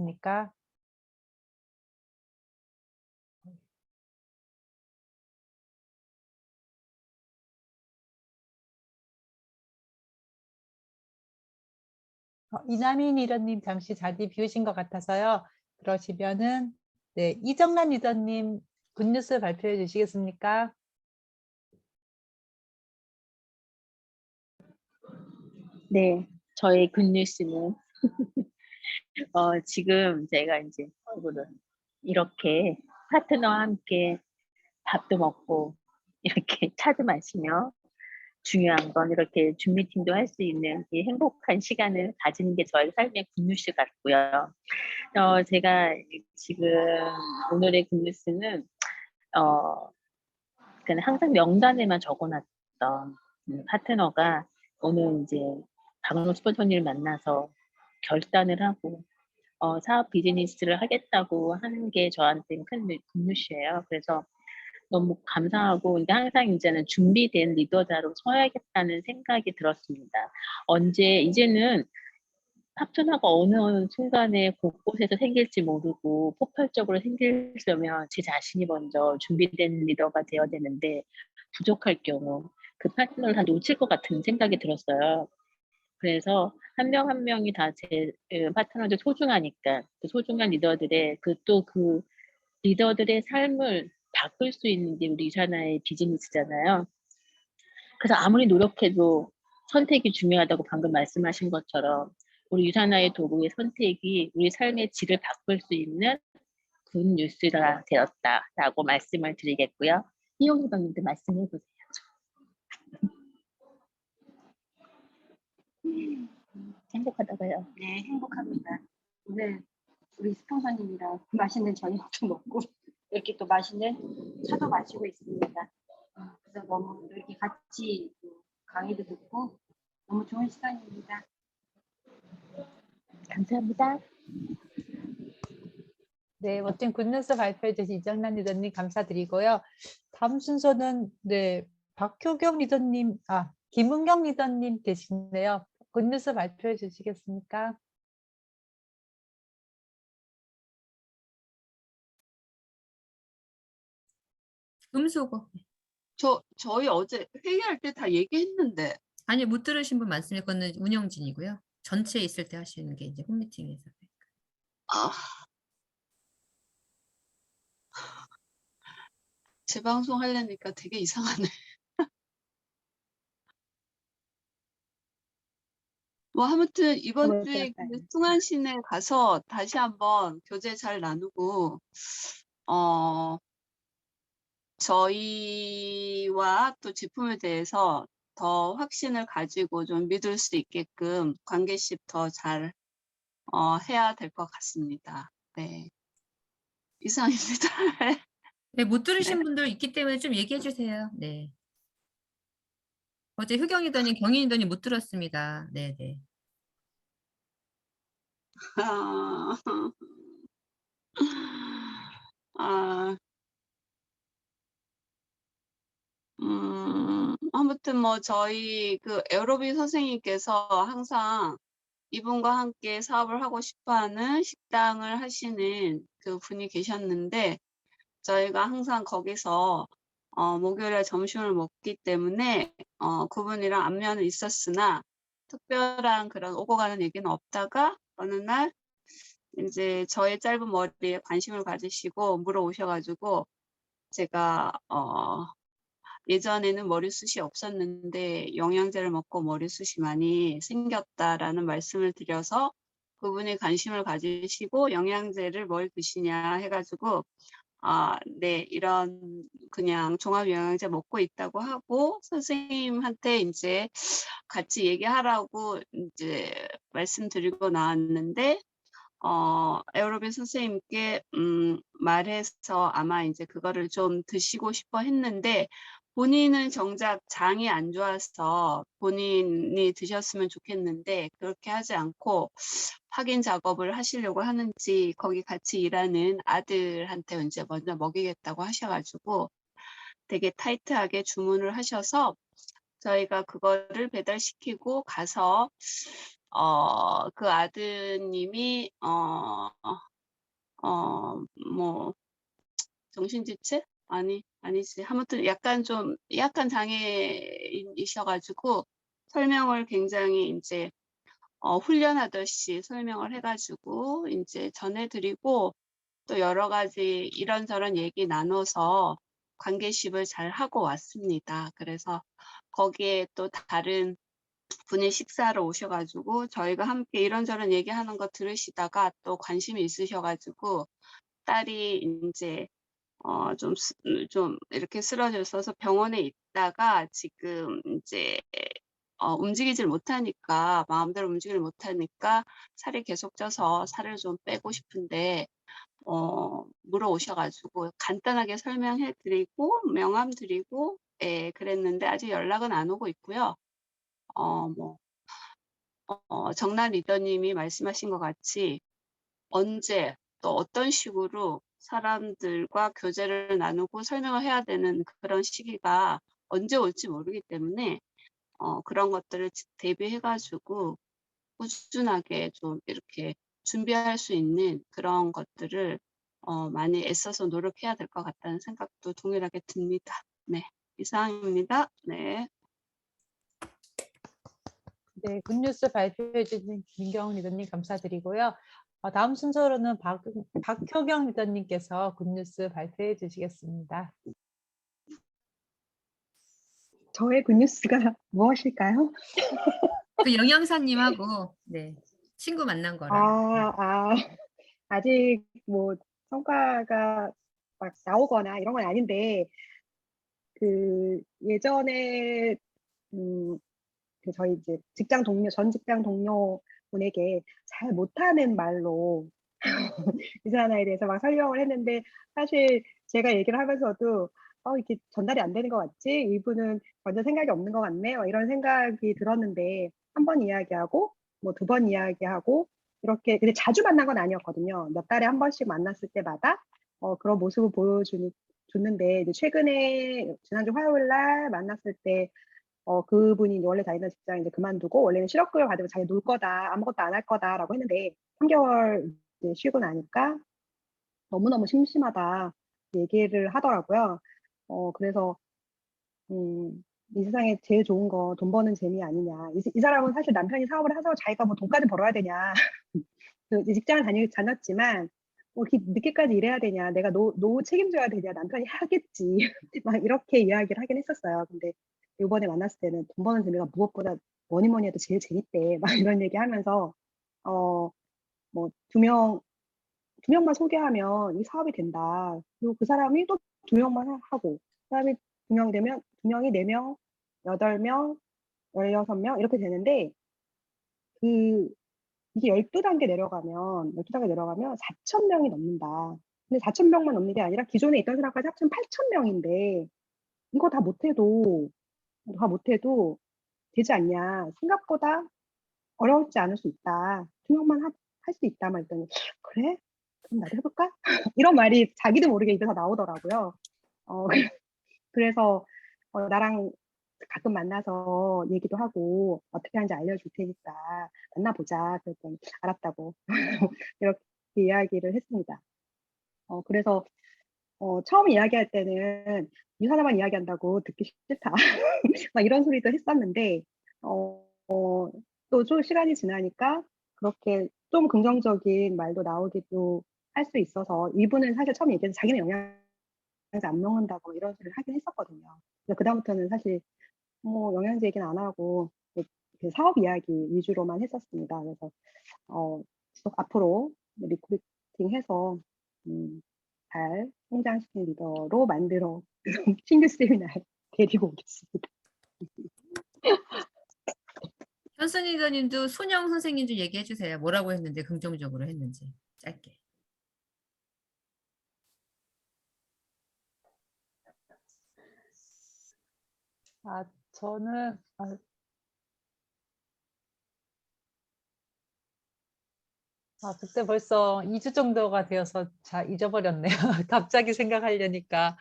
주시겠습니까? 어, 이남인 리더님 잠시 자리 비우신 것 같아서요. 그러시면은 네 이정란 리더님 굿뉴스 발표해 주시겠습니까? 네, 저의 굿뉴스는 어, 지금 제가 이제 이렇게 파트너와 함께 밥도 먹고 이렇게 차도 마시며 중요한 건 이렇게 줌 미팅도 할 수 있는 이 행복한 시간을 가지는 게 저의 삶의 굿뉴스 같고요. 어, 제가 지금 오늘의 굿뉴스는 어, 그냥 항상 명단에만 적어놨던 음, 파트너가 오늘 이제 박은호 스포터님을 만나서 결단을 하고 어, 사업 비즈니스를 하겠다고 하는 게 저한테는 큰 굿뉴스예요. 그래서 너무 감사하고 근데 항상 이제는 준비된 리더자로 서야겠다는 생각이 들었습니다. 언제 이제는 파트너가 어느 순간에 곳곳에서 생길지 모르고 폭발적으로 생기려면 제 자신이 먼저 준비된 리더가 되어야 되는데 부족할 경우 그 파트너를 다 놓칠 것 같은 생각이 들었어요. 그래서 한 명 한 명이 다 제 파트너들 소중하니까 그 소중한 리더들의 그 또그 리더들의 삶을 바꿀 수 있는 게 우리 이사나의 비즈니스잖아요. 그래서 아무리 노력해도 선택이 중요하다고 방금 말씀하신 것처럼 우리 유사나의 도구의 선택이 우리 삶의 질을 바꿀 수 있는 굿 뉴스가 되었다라고 말씀을 드리겠고요. 이용 리더님도 말씀해 보세요. 행복하다고요. 네, 행복합니다. 오늘 우리 스폰서님이랑 맛있는 저녁도 먹고 이렇게 또 맛있는 차도 마시고 있습니다. 어, 그래서 너무 이렇게 같이 또 강의도 듣고 너무 좋은 시간입니다. 감사합니다. 네, 멋진 굿뉴스 발표해 주신 이정란 리더님 감사드리고요. 다음 순서는 네 박효경 리더님, 아 김은경 리더님 계시네요. 굿뉴스 발표해 주시겠습니까? 음소거. 저 저희 어제 회의할 때 다 얘기했는데 아니 못 들으신 분 말씀해 그거는 운영진이고요. 전체 있을 때 하시는 게 이제 홈미팅에서. 아 재방송 하려니까 되게 이상하네. 뭐 아무튼 이번 네, 주에 약간. 그 승환시내 가서 다시 한번 교재 잘 나누고 어 저희와 또 제품에 대해서 더 확신을 가지고 좀 믿을 수 있게끔 관계십 더잘 어, 해야 될 것 같습니다. 네. 이상입니다. 네, 못 들으신 분들 있기 때문에 좀 얘기해 주세요. 네. 어제 효경이더니 경인이더니 못 들었습니다. 네, 네. 아, 아, 음, 아무튼 뭐 저희 그 에어로빅 선생님께서 항상 이분과 함께 사업을 하고 싶어하는 식당을 하시는 그 분이 계셨는데 저희가 항상 거기서 어, 목요일에 점심을 먹기 때문에 어, 그분이랑 안면은 있었으나 특별한 그런 오고 가는 얘기는 없다가 어느 날 이제 저의 짧은 머리에 관심을 가지시고 물어오셔가지고 제가 어, 예전에는 머리숱이 없었는데 영양제를 먹고 머리숱이 많이 생겼다라는 말씀을 드려서 그분이 관심을 가지시고 영양제를 뭘 드시냐 해가지고 아, 네, 이런 그냥 종합영양제 먹고 있다고 하고 선생님한테 이제 같이 얘기하라고 이제 말씀드리고 나왔는데 어, 에어로빅 선생님께 음, 말해서 아마 이제 그거를 좀 드시고 싶어 했는데 본인은 정작 장이 안 좋아서 본인이 드셨으면 좋겠는데 그렇게 하지 않고 확인 작업을 하시려고 하는지 거기 같이 일하는 아들한테 이제 먼저 먹이겠다고 하셔가지고 되게 타이트하게 주문을 하셔서 저희가 그거를 배달시키고 가서 어, 그 아드님이, 어, 어, 뭐, 정신지체? 아니, 아니지. 아무튼 약간 좀, 약간 장애인이셔가지고 설명을 굉장히 이제, 어, 훈련하듯이 설명을 해가지고 이제 전해드리고 또 여러 가지 이런저런 얘기 나눠서 관계십을 잘 하고 왔습니다. 그래서 거기에 또 다른 분이 식사하러 오셔가지고 저희가 함께 이런저런 얘기하는 거 들으시다가 또 관심이 있으셔가지고 딸이 이제 어, 좀, 쓰- 좀 이렇게 쓰러져서 병원에 있다가 지금 이제 어, 움직이질 못하니까 마음대로 움직이질 못하니까 살이 계속 쪄서 살을 좀 빼고 싶은데 어, 물어오셔가지고 간단하게 설명해 드리고 명함 드리고 예, 그랬는데 아직 연락은 안 오고 있고요. 어, 뭐 어, 정란 리더님이 말씀하신 것 같이 언제 또 어떤 식으로 사람들과 교제를 나누고 설명을 해야 되는 그런 시기가 언제 올지 모르기 때문에 어, 그런 것들을 지- 대비해가지고 꾸준하게 좀 이렇게 준비할 수 있는 그런 것들을 어, 많이 애써서 노력해야 될 것 같다는 생각도 동일하게 듭니다. 네, 이상입니다. 네. 네, 굿뉴스 발표해 주신 김경 리더님 감사드리고요. 어, 다음 순서로는 박, 박효경 리더님께서 굿뉴스 발표해 주시겠습니다. 저의 굿뉴스가 무엇일까요? 그 영양사님하고 네 친구 만난 거라. 아, 아, 아직 뭐 성과가 막 나오거나 이런 건 아닌데, 그 예전에, 음, 그 저희 이제 직장 동료, 전 직장 동료 분에게 잘 못하는 말로 이 사람에 대해서 막 설명을 했는데, 사실 제가 얘기를 하면서도, 어, 이게 전달이 안 되는 것 같지? 이분은 전혀 생각이 없는 것 같네? 어, 이런 생각이 들었는데, 한 번 이야기하고, 뭐 두 번 이야기하고, 이렇게 근데 자주 만난 건 아니었거든요. 몇 달에 한 번씩 만났을 때마다 어, 그런 모습을 보여주니 줬는데 이제 최근에 지난주 화요일 날 만났을 때 어, 그분이 원래 다니던 직장 이제 그만두고 원래는 실업급여 받으면 자기 놀 거다 아무것도 안 할 거다라고 했는데 3개월 이제 쉬고 나니까 너무너무 심심하다 얘기를 하더라고요. 어, 그래서 음, 이 세상에 제일 좋은 거 돈 버는 재미 아니냐. 이, 이 사람은 사실 남편이 사업을 해서 자기가 뭐 돈까지 벌어야 되냐. 직장을 다니, 다녔지만 뭐 늦게까지 일해야 되냐. 내가 노, 노후 책임져야 되냐. 남편이 하겠지. 막 이렇게 이야기를 하긴 했었어요. 근데 이번에 만났을 때는 돈 버는 재미가 무엇보다 뭐니 뭐니 해도 제일 재밌대. 막 이런 얘기 하면서 어, 뭐 두 명, 두 명만 소개하면 이 사업이 된다. 그리고 그 사람이 또 두 명만 하- 하고, 그 사람이 두 명 되면, 두 명이 네 명, 여덟 명, 열여섯 명 이렇게 되는데, 그, 이게 열두 단계 내려가면, 열두 단계 내려가면 4천 명이 넘는다. 근데 4천 명만 넘는 게 아니라 기존에 있던 사람까지 합치면 8천 명인데, 이거 다 못해도, 다 못해도 되지 않냐. 생각보다 어려울지 않을 수 있다. 두 명만 할 수 있다. 막 했더니, 그래? 그럼 나도 해볼까? 이런 말이 자기도 모르게 입에서 나오더라고요. 어, 그래서 어, 나랑 가끔 만나서 얘기도 하고 어떻게 하는지 알려줄 테니까 만나보자. 그랬더니 알았다고 이렇게 이야기를 했습니다. 어, 그래서 어, 처음 이야기할 때는 이 사람만 이야기한다고 듣기 싫다. 막 이런 소리도 했었는데 어, 어, 또좀 시간이 지나니까 그렇게 좀 긍정적인 말도 나오기도 할 수 있어서 이분은 사실 처음 얘기해서 자기는 영양제 안 먹는다고 이런 소리를 하긴 했었거든요. 그다음부터는 사실 뭐 영양제 얘기는 안 하고 사업 이야기 위주로만 했었습니다. 그래서 어, 앞으로 리크루팅 해서 음, 잘 성장시킨 리더로 만들어 신규 세미나 데리고 오겠습니다. 현순 리더님도 손영 선생님 좀 얘기해 주세요. 뭐라고 했는데 긍정적으로 했는지 짧게. 아, 저는 아, 아, 그때 벌써 2주 정도가 되어서 자 잊어버렸네요. 갑자기 생각하려니까.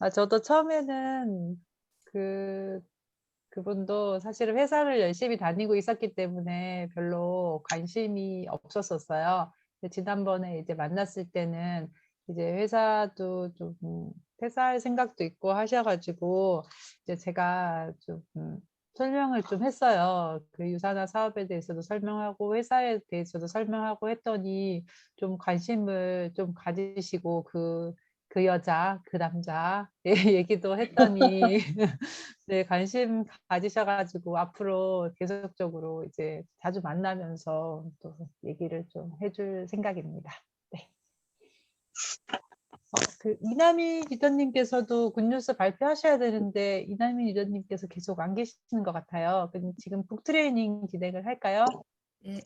아, 저도 처음에는 그 그분도 사실은 회사를 열심히 다니고 있었기 때문에 별로 관심이 없었었어요. 지난번에 이제 만났을 때는 이제 회사도 좀 음, 퇴사할 생각도 있고 하셔가지고 이제 제가 좀 음, 설명을 좀 했어요. 그 유산화 사업에 대해서도 설명하고 회사에 대해서도 설명하고 했더니 좀 관심을 좀 가지시고 그, 그 여자, 그 남자 예, 얘기도 했더니 네, 관심 가지셔가지고 앞으로 계속적으로 이제 자주 만나면서 또 얘기를 좀 해줄 생각입니다. 네. 어, 그 이남희 리더님께서도 굿뉴스 발표하셔야 되는데 이남희 리더님께서 계속 안 계시는 것 같아요. 지금 북 트레이닝 진행을 할까요? 네,